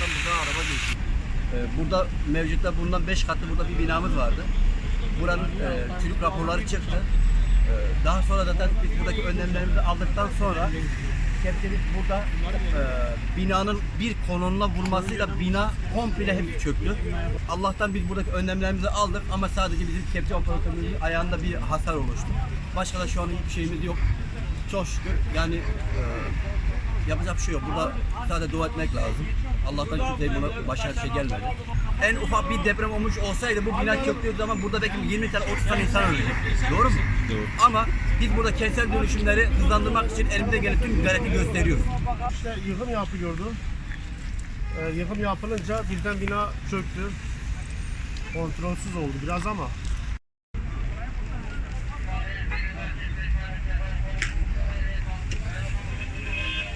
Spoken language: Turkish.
burada araba geçiyor. Ee, burada mevcutta bulunan 5 katlı burada bir binamız vardı. Buranın e, çürük raporları çıktı. Ee, daha sonra zaten biz buradaki önlemlerimizi aldıktan sonra kepçemiz burada e, binanın bir kononuna vurmasıyla bina komple hep çöktü. Allah'tan biz buradaki önlemlerimizi aldık ama sadece bizim kepçe operatörümüzün ayağında bir hasar oluştu. Başka da şu an hiçbir şeyimiz yok. Çok şükür yani e, yapacak bir şey yok. Burada sadece dua etmek lazım. Allah'tan kimseye buna başına bir şey gelmedi. En ufak bir deprem olmuş olsaydı bu bina çöktüğü zaman burada belki 20 tane 30 tane insan ölecek. Doğru mu? Doğru. Ama biz burada kentsel dönüşümleri hızlandırmak için elimizde gelen tüm gayreti gösteriyoruz. İşte yıkım yapıyordu. Ee, yıkım yapılınca birden bina çöktü. Kontrolsüz oldu biraz ama